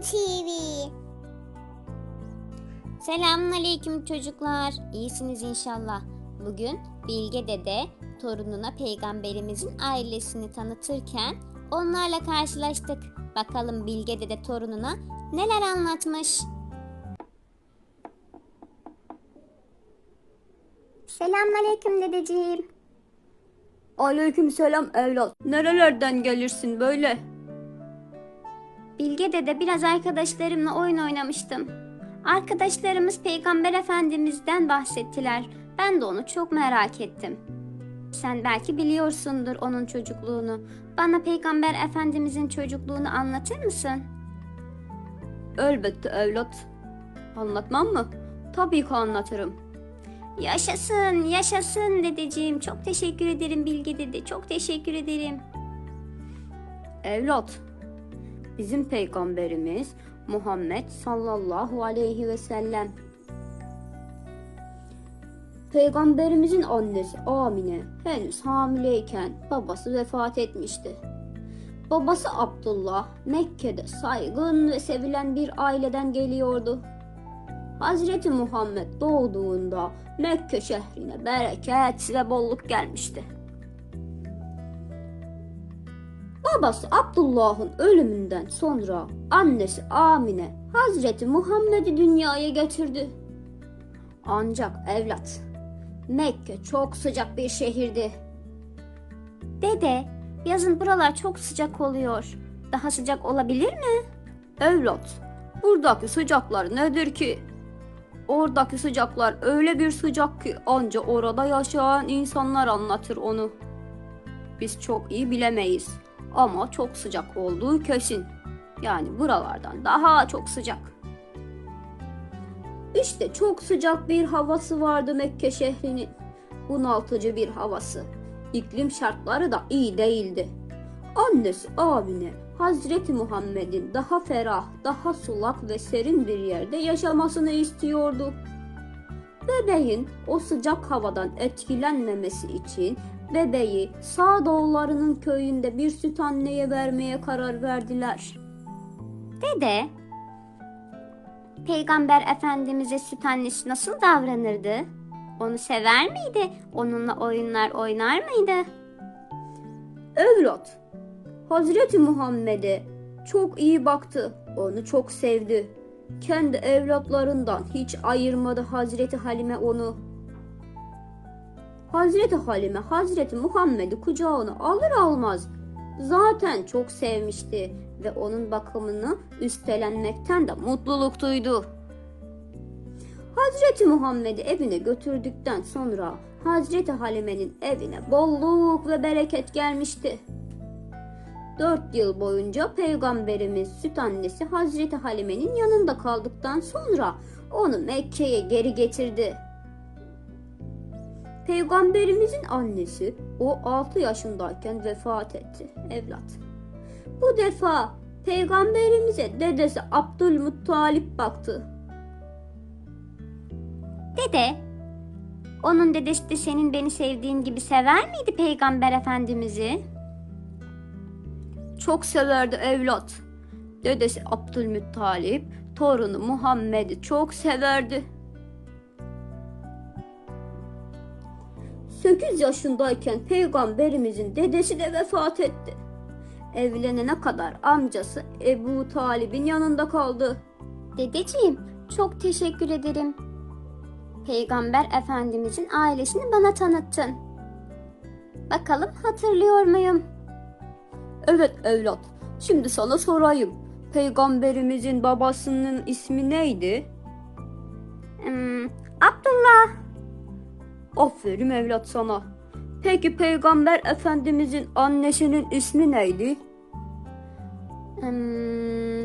TV. Selamünaleyküm çocuklar. İyisiniz inşallah. Bugün Bilge Dede torununa peygamberimizin ailesini tanıtırken onlarla karşılaştık. Bakalım Bilge Dede torununa neler anlatmış. Selamünaleyküm dedeciğim. Aleyküm selam evlat. Nerelerden gelirsin böyle? Bilge Dede biraz arkadaşlarımla oyun oynamıştım. Arkadaşlarımız Peygamber Efendimiz'den bahsettiler. Ben de onu çok merak ettim. Sen belki biliyorsundur onun çocukluğunu. Bana Peygamber Efendimizin çocukluğunu anlatır mısın? Elbette evlat. Anlatmam mı? Tabii ki anlatırım. Yaşasın, yaşasın dedeciğim. Çok teşekkür ederim Bilge Dede. Çok teşekkür ederim. Evlat. Bizim peygamberimiz Muhammed sallallahu aleyhi ve sellem. Peygamberimizin annesi Amine henüz hamileyken babası vefat etmişti. Babası Abdullah Mekke'de saygın ve sevilen bir aileden geliyordu. Hazreti Muhammed doğduğunda Mekke şehrine bereket ve bolluk gelmişti. Babası Abdullah'ın ölümünden sonra annesi Amine Hazreti Muhammed'i dünyaya getirdi. Ancak evlat, Mekke çok sıcak bir şehirdi. Dede, yazın buralar çok sıcak oluyor. Daha sıcak olabilir mi? Evlat, buradaki sıcaklar nedir ki? Oradaki sıcaklar öyle bir sıcak ki anca orada yaşayan insanlar anlatır onu. Biz çok iyi bilemeyiz ama çok sıcak olduğu kesin. Yani buralardan daha çok sıcak. İşte çok sıcak bir havası vardı Mekke şehrinin. Bunaltıcı bir havası. İklim şartları da iyi değildi. Annesi Amine Hazreti Muhammed'in daha ferah, daha sulak ve serin bir yerde yaşamasını istiyordu. Bebeğin o sıcak havadan etkilenmemesi için bebeği Sağdoğullarının köyünde bir süt anneye vermeye karar verdiler. Dede, Peygamber Efendimiz'e süt annesi nasıl davranırdı? Onu sever miydi? Onunla oyunlar oynar mıydı? Evlat, Hazreti Muhammed'e çok iyi baktı, onu çok sevdi. Kendi evlatlarından hiç ayırmadı Hazreti Halime onu. Hazreti Halime Hazreti Muhammed'i kucağına alır almaz zaten çok sevmişti ve onun bakımını üstlenmekten de mutluluk duydu. Hazreti Muhammed'i evine götürdükten sonra Hazreti Halime'nin evine bolluk ve bereket gelmişti. Dört yıl boyunca Peygamberimiz süt annesi Hazreti Halime'nin yanında kaldıktan sonra onu Mekke'ye geri getirdi. Peygamberimizin annesi o 6 yaşındayken vefat etti evlat. Bu defa peygamberimize dedesi Abdülmuttalip baktı. Dede, onun dedesi de senin beni sevdiğin gibi sever miydi Peygamber Efendimiz'i? Çok severdi evlat. Dedesi Abdülmuttalip torunu Muhammed'i çok severdi. 8 yaşındayken peygamberimizin dedesi de vefat etti. Evlenene kadar amcası Ebu Talib'in yanında kaldı. Dedeciğim, çok teşekkür ederim. Peygamber Efendimizin ailesini bana tanıttın. Bakalım hatırlıyor muyum? Evet evlat, şimdi sana sorayım. Peygamberimizin babasının ismi neydi? Hmm, Abdullah. Aferin evlat sana. Peki Peygamber Efendimizin annesinin ismi neydi? Hmm,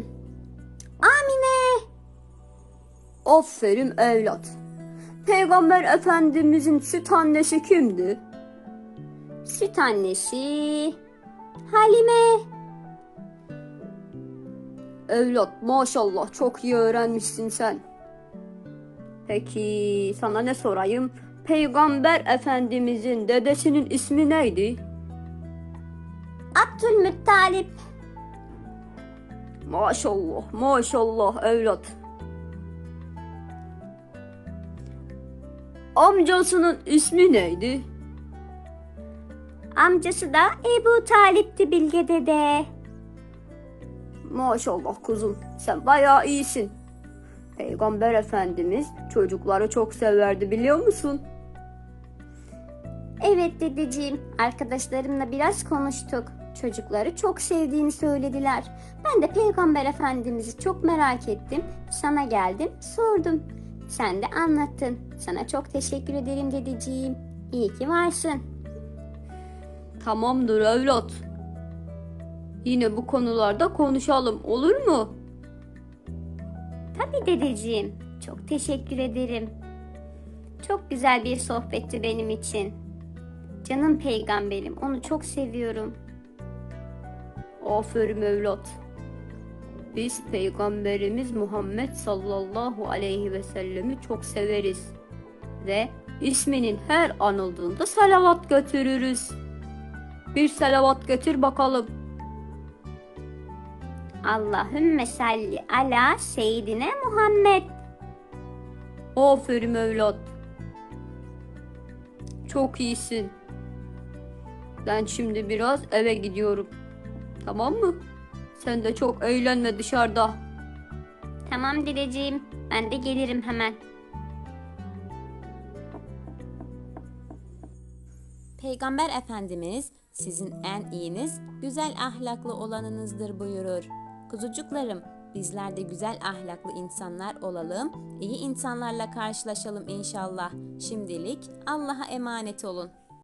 Amine. Aferin evlat. Peygamber Efendimizin süt annesi kimdi? Süt annesi. Halime. Evlat maşallah çok iyi öğrenmişsin sen. Peki sana ne sorayım? Peygamber Efendimizin dedesinin ismi neydi? Abdülmuttalip. Maşallah, maşallah evlat. Amcasının ismi neydi? Amcası da Ebu Talip'ti Bilge dede. Maşallah kuzum, sen bayağı iyisin. Peygamber Efendimiz çocukları çok severdi biliyor musun? Evet dedeciğim, arkadaşlarımla biraz konuştuk. Çocukları çok sevdiğini söylediler. Ben de Peygamber Efendimiz'i çok merak ettim. Sana geldim, sordum. Sen de anlattın. Sana çok teşekkür ederim dedeciğim. İyi ki varsın. Tamamdır evlat. Yine bu konularda konuşalım olur mu? Tabii dedeciğim. Çok teşekkür ederim. Çok güzel bir sohbetti benim için. Canım peygamberim, onu çok seviyorum. Aferin evlat. Biz Peygamberimiz Muhammed sallallahu aleyhi ve sellemi çok severiz. Ve isminin her anıldığında salavat götürürüz. Bir salavat götür bakalım. Allahümme salli ala seyyidine Muhammed. Aferin evlat. Çok iyisin. Ben şimdi biraz eve gidiyorum. Tamam mı? Sen de çok eğlenme dışarıda. Tamam dedeciğim, ben de gelirim hemen. Peygamber Efendimiz sizin en iyiniz güzel ahlaklı olanınızdır buyurur. Kuzucuklarım bizler de güzel ahlaklı insanlar olalım, iyi insanlarla karşılaşalım inşallah. Şimdilik Allah'a emanet olun.